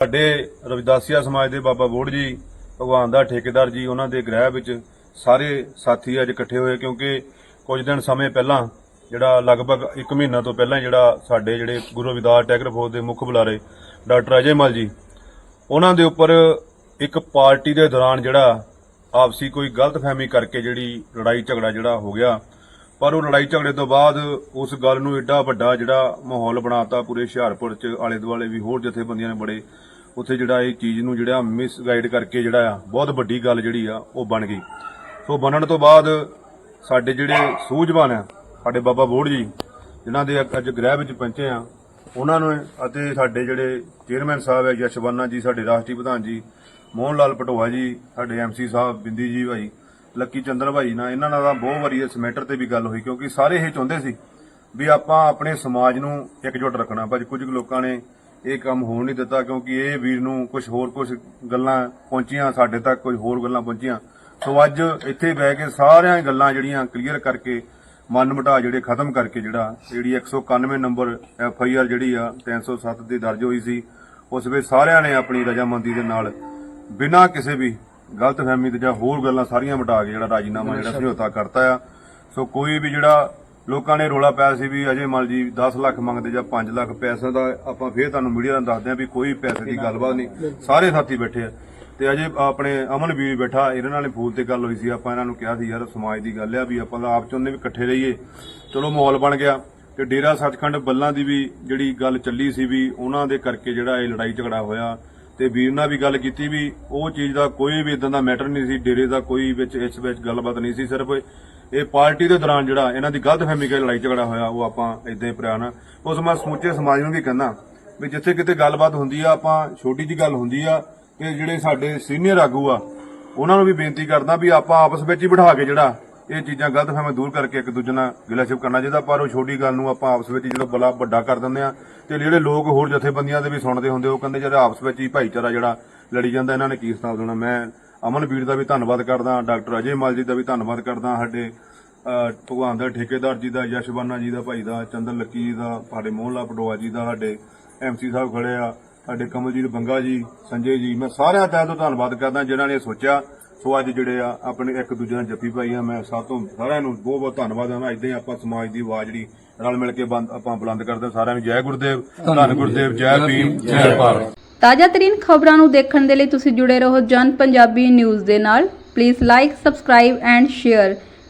ਸਾਡੇ ਰਵਿਦਾਸੀਆ ਸਮਾਜ ਦੇ ਬਾਬਾ ਬੋੜ ਜੀ, ਭਗਵਾਨ ਦਾ ਠੇਕੇਦਾਰ ਜੀ, ਉਹਨਾਂ ਦੇ ਗ੍ਰਹਿ ਵਿੱਚ ਸਾਰੇ ਸਾਥੀ ਅੱਜ ਇਕੱਠੇ ਹੋਏ ਕਿਉਂਕਿ ਕੁਝ ਦਿਨ ਸਮੇਂ ਪਹਿਲਾਂ ਜਿਹੜਾ ਲਗਭਗ 1 ਮਹੀਨਾ ਤੋਂ ਪਹਿਲਾਂ ਜਿਹੜਾ ਸਾਡੇ ਜਿਹੜੇ ਗੁਰੂ ਰਵਿਦਾਸ ਟੈਗਰ ਫੌਜ ਦੇ ਮੁੱਖ ਬੁਲਾਰੇ ਡਾਕਟਰ ਅਜੇ ਮਲ ਜੀ, ਉਹਨਾਂ ਦੇ ਉੱਪਰ ਇੱਕ ਪਾਰਟੀ ਦੇ ਦੌਰਾਨ ਜਿਹੜਾ ਆਪਸੀ ਕੋਈ ਗਲਤਫਹਿਮੀ ਕਰਕੇ ਜਿਹੜੀ ਲੜਾਈ ਝਗੜਾ ਜਿਹੜਾ ਹੋ ਗਿਆ, ਪਰ ਉਹ ਲੜਾਈ ਝਗੜੇ ਤੋਂ ਬਾਅਦ ਉਸ ਗੱਲ ਨੂੰ ਏਡਾ ਵੱਡਾ ਜਿਹੜਾ ਮਾਹੌਲ ਬਣਾਤਾ, ਪੂਰੇ ਹੁਸ਼ਿਆਰਪੁਰ ਚ ਆਲੇ ਦੁਆਲੇ ਵੀ ਹੋਰ ਜਥੇਬੰਦੀਆਂ ਨੇ ਬੜੇ ਉੱਥੇ ਜਿਹੜਾ ਇਹ ਚੀਜ਼ ਨੂੰ ਜਿਹੜਾ ਮਿਸਗਾਈਡ ਕਰਕੇ ਜਿਹੜਾ ਆ, ਬਹੁਤ ਵੱਡੀ ਗੱਲ ਜਿਹੜੀ ਆ, ਉਹ ਬਣ ਗਈ। ਸੋ ਬਣਨ ਤੋਂ ਬਾਅਦ ਸਾਡੇ ਜਿਹੜੇ ਸੂਝਵਾਨ ਆ, ਸਾਡੇ ਬਾਬਾ ਬੋੜ ਜੀ, ਜਿਨ੍ਹਾਂ ਦੇ ਅੱਜ ਗ੍ਰਹਿ ਵਿੱਚ ਪਹੁੰਚੇ ਆ, ਉਹਨਾਂ ਨੂੰ ਅਤੇ ਸਾਡੇ ਜਿਹੜੇ ਚੇਅਰਮੈਨ ਸਾਹਿਬ ਹੈ ਯਸ਼ਵਾਨਾ ਜੀ, ਸਾਡੇ ਰਾਸ਼ਟਰੀ ਪ੍ਰਧਾਨ ਜੀ, ਮੋਹਨ ਲਾਲ ਪਟੋਆ ਜੀ, ਸਾਡੇ ਐਮਸੀ ਸਾਹਿਬ, ਬਿੰਦੀ ਜੀ ਭਾਈ, ਲੱਕੀ ਚੰਦਨ ਭਾਈ ਨਾਲ, ਇਹਨਾਂ ਨਾਲ ਤਾਂ ਬਹੁਤ ਵਾਰੀ ਇਸ ਮੈਟਰ ਤੇ ਵੀ ਗੱਲ ਹੋਈ, ਕਿਉਂਕਿ ਸਾਰੇ ਇਹ ਚਾਹੁੰਦੇ ਸੀ ਵੀ ਆਪਾਂ ਆਪਣੇ ਸਮਾਜ ਨੂੰ ਇਕਜੁੱਟ ਰੱਖਣਾ। ਪਰ ਕੁਝ ਕੁ ਲੋਕਾਂ ਨੇ ਇਹ ਕੰਮ ਹੋਣ ਨਹੀਂ ਦਿੱਤਾ ਕਿਉਂਕਿ ਇਹ ਵੀਰ ਨੂੰ ਕੁਝ ਹੋਰ ਕੁਝ ਗੱਲਾਂ ਪਹੁੰਚੀਆਂ, ਸਾਡੇ ਤੱਕ ਕੁਝ ਹੋਰ ਗੱਲਾਂ ਪਹੁੰਚੀਆਂ। ਸੋ ਅੱਜ ਇੱਥੇ ਬਹਿ ਕੇ ਸਾਰੀਆਂ ਗੱਲਾਂ ਜਿਹੜੀਆਂ ਕਲੀਅਰ ਕਰਕੇ, ਮਨ ਮਟਾ ਜਿਹੜੇ ਖਤਮ ਕਰਕੇ ਜਿਹੜਾ, ਜਿਹੜੀ 191 ਨੰਬਰ ਐਫ ਆਈ ਆਰ ਜਿਹੜੀ ਆ 307 ਦੀ ਦਰਜ ਹੋਈ ਸੀ, ਉਸ ਵਿੱਚ ਸਾਰਿਆਂ ਨੇ ਆਪਣੀ ਰਜਾਮੰਦੀ ਦੇ ਨਾਲ, ਬਿਨਾਂ ਕਿਸੇ ਵੀ ਗਲਤਫਹਿਮੀ ਤੇ ਜਾਂ ਹੋਰ ਗੱਲਾਂ ਸਾਰੀਆਂ ਮਿਟਾ ਕੇ ਜਿਹੜਾ ਰਾਜੀਨਾਮਾ ਜਿਹੜਾ ਸਮਝੌਤਾ ਕਰਤਾ ਆ। ਸੋ ਕੋਈ ਵੀ ਜਿਹੜਾ ਲੋਕਾਂ ਨੇ ਰੋਲਾ ਪਾਇਆ ਸੀ ਵੀ ਅਜੇ ਮਲ ਜੀ 10 ਲੱਖ ਮੰਗਦੇ ਜਾਂ 5 ਲੱਖ ਪੈਸੇ ਦਾ ਆਪਾਂ ਫੇਰ ਤੁਹਾਨੂੰ ਮੀਡੀਆ ਨਾਲ ਦੱਸਦੇ ਆ ਵੀ ਕੋਈ ਪੈਸੇ ਦੀ ਗੱਲਬਾਤ ਨਹੀਂ। ਸਾਰੇ ਸਾਥੀ ਬੈਠੇ ਆ। ਤੇ ਅਜੇ ਆਪਣੇ ਅਮਨ ਵੀਰ ਬੈਠਾ ਇਹਨਾਂ ਨਾਲ ਫੋਨ ਤੇ ਗੱਲ ਹੋਈ ਸੀ। ਆਪਾਂ ਇਹਨਾਂ ਨੂੰ ਕਿਹਾ ਸੀ ਯਾਰ ਸਮਾਜ ਦੀ ਗੱਲ ਆ ਵੀ ਆਪਾਂ ਆਪ ਚਾਹੁੰਦੇ ਵੀ ਇਕੱਠੇ ਰਹੀਏ। ਚਲੋ ਮਾਹੌਲ ਬਣ ਗਿਆ। ਤੇ ਡੇਰਾ ਸੱਚਖੰਡ ਬੱਲਾਂ ਦੀ ਵੀ ਜਿਹੜੀ ਗੱਲ ਚੱਲੀ ਸੀ ਵੀ ਉਹਨਾਂ ਦੇ ਕਰਕੇ ਜਿਹੜਾ ਇਹ ਲੜਾਈ ਝਗੜਾ ਹੋਇਆ। ਤੇ ਵੀਰ ਨਾਲ ਵੀ ਗੱਲ ਕੀਤੀ ਵੀ ਉਹ ਚੀਜ਼ ਦਾ ਕੋਈ ਵੀ ਇਦਾਂ ਦਾ ਮੈਟਰ ਨਹੀਂ ਸੀ। ਡੇਰੇ ਦਾ ਕੋਈ ਵਿੱਚ ਇਸ ਵਿੱਚ ਗੱਲਬਾਤ ਨਹੀਂ ਸੀ ਸਿਰਫ। ਇਹ ਪਾਰਟੀ ਦੇ ਦੌਰਾਨ ਜਿਹੜਾ ਇਹਨਾਂ ਦੀ ਗਲਤਫਹਿਮੀ ਕੇ ਲੜਾਈ ਝਗੜਾ ਹੋਇਆ, ਉਹ ਆਪਾਂ ਇਦਾਂ ਹੀ ਪ੍ਰਿਆਣਾ ਉਸ ਮੈਂ ਸਮੁੱਚੇ ਸਮਾਜ ਨੂੰ ਵੀ ਕਹਿੰਦਾ ਵੀ ਜਿੱਥੇ ਕਿਤੇ ਗੱਲਬਾਤ ਹੁੰਦੀ ਆ, ਆਪਾਂ ਛੋਟੀ ਜੀ ਗੱਲ ਹੁੰਦੀ ਆ ਤੇ ਜਿਹੜੇ ਸਾਡੇ ਸੀਨੀਅਰ ਆਗੂ ਆ, ਉਹਨਾਂ ਨੂੰ ਵੀ ਬੇਨਤੀ ਕਰਦਾ ਵੀ ਆਪਾਂ ਆਪਸ ਵਿੱਚ ਹੀ ਬਿਠਾ ਕੇ ਜਿਹੜਾ ਇਹ ਚੀਜ਼ਾਂ ਗਲਤ ਗਲਤਫਹਿਮੀਆਂ ਦੂਰ ਕਰਕੇ ਇੱਕ ਦੂਜੇ ਨਾਲ ਗਿਲਾਸ਼ਿਪ ਕਰਨਾ ਚਾਹੀਦਾ, ਪਰ ਉਹ ਛੋਟੀ ਗੱਲ ਨੂੰ ਆਪਾਂ ਆਪਸ ਵਿੱਚ ਹੀ ਜਦੋਂ ਬਲਾ ਵੱਡਾ ਕਰ ਦਿੰਦੇ ਆ ਤੇ ਜਿਹੜੇ ਲੋਕ ਹੋਰ ਜਥੇਬੰਦੀਆਂ ਦੇ ਵੀ ਸੁਣਦੇ ਹੁੰਦੇ, ਉਹ ਕਹਿੰਦੇ ਜਿਹੜਾ ਆਪਸ ਵਿੱਚ ਹੀ ਭਾਈਚਾਰਾ ਜਿਹੜਾ ਲੜੀ ਜਾਂਦਾ, ਇਹਨਾਂ ਨੇ ਕੀ ਹਿਸਾਬ ਦੇਣਾ। ਮੈਂ ਅਮਨ ਵੀਰ ਦਾ ਵੀ ਧੰਨਵਾਦ ਕਰਦਾ, ਡਾਕਟਰ ਅਜੇ ਮਾਲ ਜੀ ਦਾ ਵੀ ਧੰਨਵਾਦ ਕਰਦਾ, ਸਾਡੇ ਭਗਵਾਨ ਦਾ ਠੇਕੇਦਾਰ ਜੀ ਦਾ ਯਸ਼ਵੰਨਾ ਜੀ ਦਾ ਭਾਈ ਦਾ ਚੰਦਰ ਲੱਕੀ ਜੀ ਦਾ ਸਾਡੇ ਮੋਹਨਲਾ ਪਟੋਆ ਜੀ ਦਾ ਸਾਡੇ ਐਮਸੀ ਸਾਹਿਬ ਖੜੇ ਆ ਸਾਡੇ ਕਮਲਜੀਤ ਬੰਗਾ ਜੀ ਸੰਜੇ ਜੀ ਮੈਂ ਸਾਰਿਆਂ ਦਾ ਤੋਂ ਧੰਨਵਾਦ ਕਰਦਾ ਜਿਨ੍ਹਾਂ ਨੇ ਸੋਚਿਆ। ਸੋ ਅੱਜ ਜਿਹੜੇ ਆ ਆਪਣੇ ਇੱਕ ਦੂਜੇ ਨਾਲ ਜੱਫੀ ਪਾਈ ਆ ਮੈਂ ਸਭ ਤੋਂ ਸਾਰਿਆਂ ਨੂੰ ਬਹੁਤ ਬਹੁਤ ਧੰਨਵਾਦ ਹਾਂ ਇਦਾਂ ਹੀ ਆਪਾਂ ਸਮਾਜ ਦੀ ਆਵਾਜ਼ ਜਿਹੜੀ ਰਲ ਮਿਲ ਕੇ ਬੰਦ ਆਪਾਂ ਬੁਲੰਦ ਕਰਦੇ। ਸਾਰਿਆਂ ਨੂੰ ਜੈ ਗੁਰਦੇਵ ਧੰਨ ਗੁਰਦੇਵ ਜੈ ਭੀਮ ਜੈ ਭਾਰਤ। ਤਾਜ਼ਾ ਤਰੀਨ ਖਬਰਾਂ ਨੂੰ ਦੇਖਣ ਦੇ ਲਈ ਤੁਸੀਂ ਜੁੜੇ ਰਹੋ ਜਨ ਪੰਜਾਬੀ ਨਿਊਜ਼ ਦੇ ਨਾਲ। Please like subscribe and share